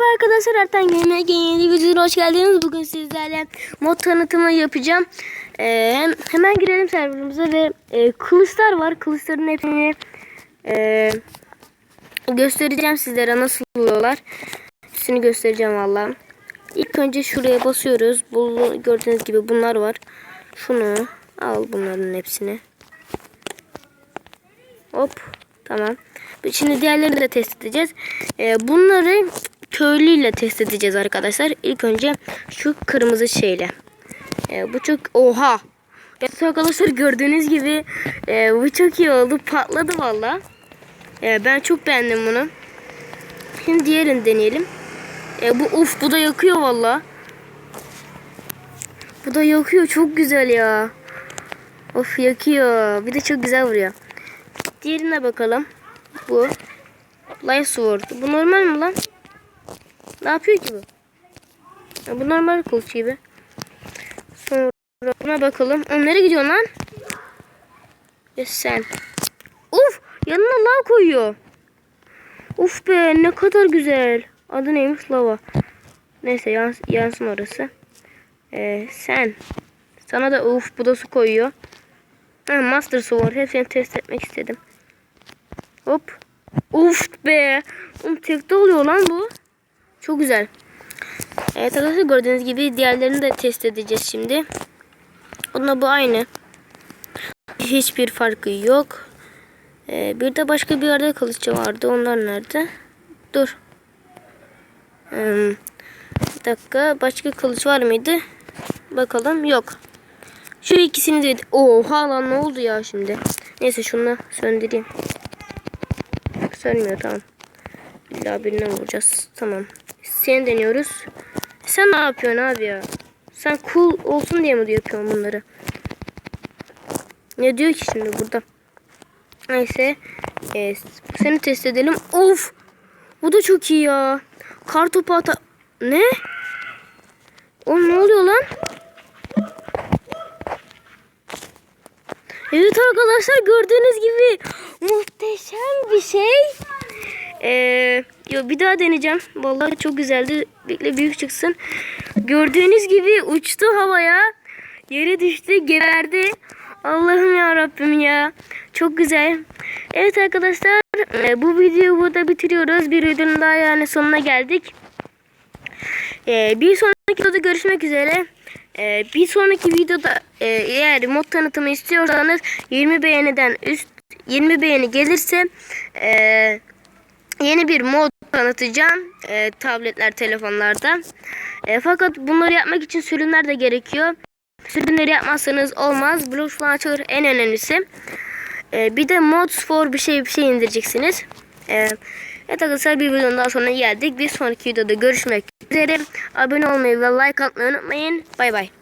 Merhaba arkadaşlar Ertan Gaming'e yeni videoya hoş geldiniz. Bugün sizlerle mod tanıtımı yapacağım. Ee, hem, hemen girelim serverımıza ve e, kılıçlar var. Kılıçların hepsini e, göstereceğim sizlere nasıl oluyorlar. Hepsini göstereceğim valla. İlk önce şuraya basıyoruz. Bu, gördüğünüz gibi bunlar var. Şunu al bunların hepsini. Hop tamam. Şimdi diğerlerini de test edeceğiz. Ee, bunları köylüyle test edeceğiz arkadaşlar. İlk önce şu kırmızı şeyle. Ee, bu çok oha. Evet arkadaşlar gördüğünüz gibi e, bu çok iyi oldu. Patladı valla. Ee, ben çok beğendim bunu. Şimdi diğerini deneyelim. Ee, bu uf bu da yakıyor valla. Bu da yakıyor çok güzel ya. Of yakıyor. Bir de çok güzel vuruyor. Diğerine bakalım. Bu. Life Sword. Bu normal mi lan? Ne yapıyor ki bu? Ya bu normal kılıç gibi. Sonra buna bakalım. O nereye gidiyor lan? Ya sen. Uf! Yanına lav koyuyor. Uf be ne kadar güzel. Adı neymiş lava. Neyse yans yansın orası. Ee, sen. Sana da uf bu da su koyuyor. Ha, Master Sword. Hepsini test etmek istedim. Hop. Uf be. Oğlum tekte oluyor lan bu. Çok güzel. Evet arkadaşlar gördüğünüz gibi diğerlerini de test edeceğiz şimdi. Onunla bu aynı. Hiçbir farkı yok. Ee, bir de başka bir yerde kılıççı vardı. Onlar nerede? Dur. Hmm. Bir dakika. Başka kılıç var mıydı? Bakalım. Yok. Şu ikisini de... Oha lan ne oldu ya şimdi? Neyse şunu söndüreyim. Sönmüyor tamam. İlla birine vuracağız. Tamam. Seni deniyoruz. Sen ne yapıyorsun abi ya? Sen cool olsun diye mi yapıyorsun bunları? Ne diyor ki şimdi burada? Neyse. Ee, seni test edelim. Of! Bu da çok iyi ya. Kartopu ata... Ne? Oğlum ne oluyor lan? Evet arkadaşlar gördüğünüz gibi muhteşem bir şey. Ee, yo, bir daha deneyeceğim. Vallahi çok güzeldi. Bekle büyük çıksın. Gördüğünüz gibi uçtu havaya. Yere düştü, geberdi. Allah'ım ya Rabbim ya. Çok güzel. Evet arkadaşlar e, bu videoyu burada bitiriyoruz. Bir videonun daha yani sonuna geldik. Ee, bir sonraki videoda görüşmek üzere. Ee, bir sonraki videoda e, eğer mod tanıtımı istiyorsanız 20 beğeniden üst 20 beğeni gelirse e, yeni bir mod tanıtacağım e, tabletler telefonlarda. E, fakat bunları yapmak için sürümler de gerekiyor. Sürümleri yapmazsanız olmaz. Bluetooth Launcher en önemlisi. E, bir de Mods for bir şey bir şey indireceksiniz. E, evet arkadaşlar bir videonun daha sonuna geldik. Bir sonraki videoda görüşmek üzere. Abone olmayı ve like atmayı unutmayın. Bay bay.